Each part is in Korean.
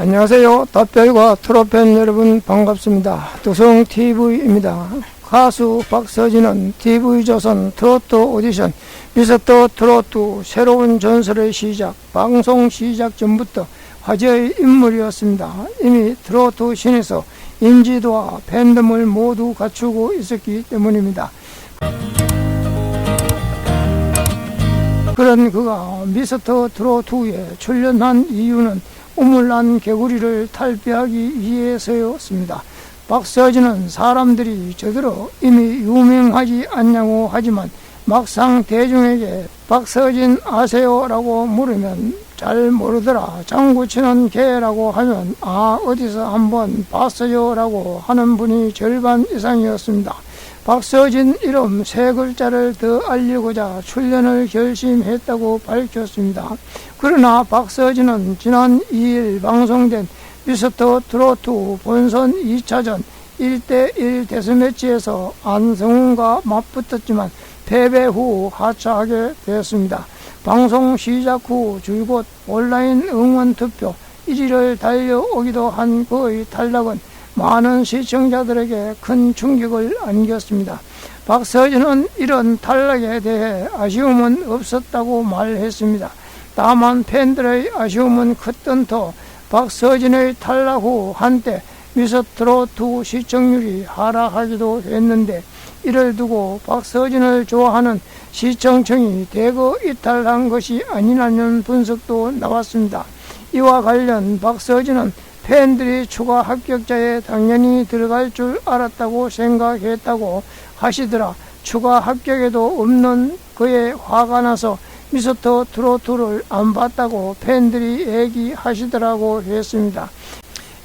안녕하세요. 답별과 트로팬 여러분 반갑습니다. 두성TV입니다. 가수 박서진은 TV조선 트로트 오디션 미스터 트로트 새로운 전설의 시작 방송 시작 전부터 화제의 인물이었습니다. 이미 트로트 신에서 인지도와 팬덤을 모두 갖추고 있었기 때문입니다. 그런 그가 미스터 트로트에 출연한 이유는 우물난 개구리를 탈피하기 위해서였습니다. 박서진은 사람들이 저더러 이미 유명하지 않냐고 하지만 막상 대중에게 박서진 아세요라고 물으면 잘 모르더라. 장구 치는 개라고 하면 아 어디서 한번 봤어요라고 하는 분이 절반 이상이었습니다. 박서진 이름 세 글자를 더 알리고자 출연을 결심했다고 밝혔습니다. 그러나 박서진은 지난 2일 방송된 미스터 트로트 본선 2차전 1대1 데스매치에서 안성훈과 맞붙었지만 패배 후 하차하게 되었습니다. 방송 시작 후 줄곧 온라인 응원 투표 1위를 달려오기도 한 그의 탈락은 많은 시청자들에게 큰 충격을 안겼습니다. 박서진은 이런 탈락에 대해 아쉬움은 없었다고 말했습니다. 다만 팬들의 아쉬움은 컸던 터 박서진의 탈락 후 한때 미스트로트 시청률이 하락하기도 했는데 이를 두고 박서진을 좋아하는 시청층이 대거 이탈한 것이 아니라는 분석도 나왔습니다. 이와 관련 박서진은 팬들이 추가 합격자에 당연히 들어갈 줄 알았다고 생각했다고 하시더라. 추가 합격에도 없는 그의 화가 나서 미스터 트로트를 안 봤다고 팬들이 얘기하시더라고 했습니다.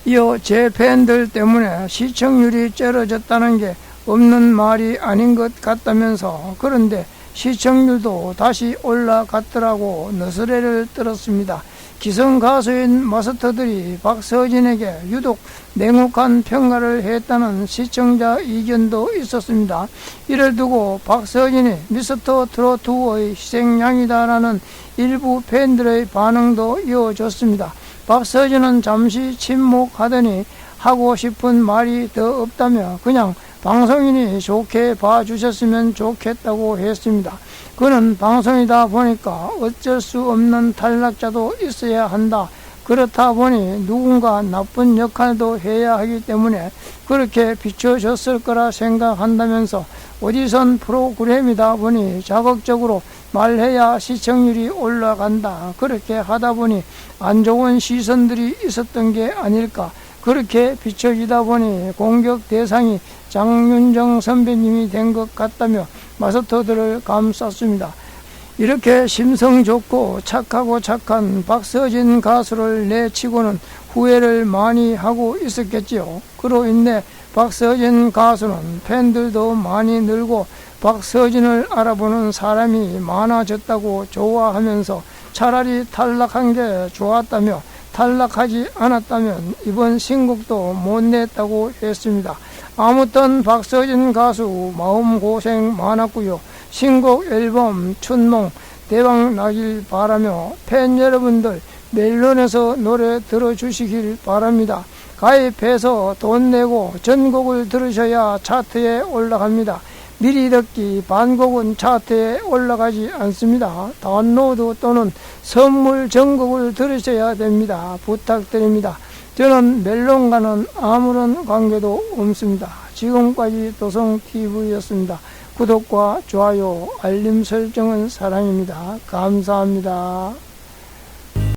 이어 제 팬들 때문에 시청률이 떨어졌다는 게 없는 말이 아닌 것 같다면서 그런데 시청률도 다시 올라갔더라고 너스레를 떨었습니다. 기성 가수인 마스터들이 박서진에게 유독 냉혹한 평가를 했다는 시청자 의견도 있었습니다. 이를 두고 박서진이 미스터 트로트의 희생양이다라는 일부 팬들의 반응도 이어졌습니다. 박서진은 잠시 침묵하더니 하고 싶은 말이 더 없다며 그냥 방송인이 좋게 봐주셨으면 좋겠다고 했습니다. 그는 방송이다 보니까 어쩔 수 없는 탈락자도 있어야 한다. 그렇다 보니 누군가 나쁜 역할도 해야 하기 때문에 그렇게 비춰졌을 거라 생각한다면서 오디션 프로그램이다 보니 자극적으로 말해야 시청률이 올라간다. 그렇게 하다 보니 안 좋은 시선들이 있었던 게 아닐까. 그렇게 비춰지다 보니 공격 대상이 장윤정 선배님이 된 것 같다며 마스터들을 감쌌습니다. 이렇게 심성 좋고 착하고 착한 박서진 가수를 내치고는 후회를 많이 하고 있었겠지요. 그로 인해 박서진 가수는 팬들도 많이 늘고 박서진을 알아보는 사람이 많아졌다고 좋아하면서 차라리 탈락한 게 좋았다며 탈락하지 않았다면 이번 신곡도 못 냈다고 했습니다. 아무튼 박서진 가수 마음고생 많았고요. 신곡 앨범 춘몽 대박 나길 바라며 팬 여러분들 멜론에서 노래 들어주시길 바랍니다. 가입해서 돈 내고 전곡을 들으셔야 차트에 올라갑니다. 미리 듣기 반곡은 차트에 올라가지 않습니다. 다운로드 또는 선물 전곡을 들으셔야 됩니다. 부탁드립니다. 저는 멜론과는 아무런 관계도 없습니다. 지금까지 도성TV였습니다. 구독과 좋아요, 알림 설정은 사랑입니다. 감사합니다.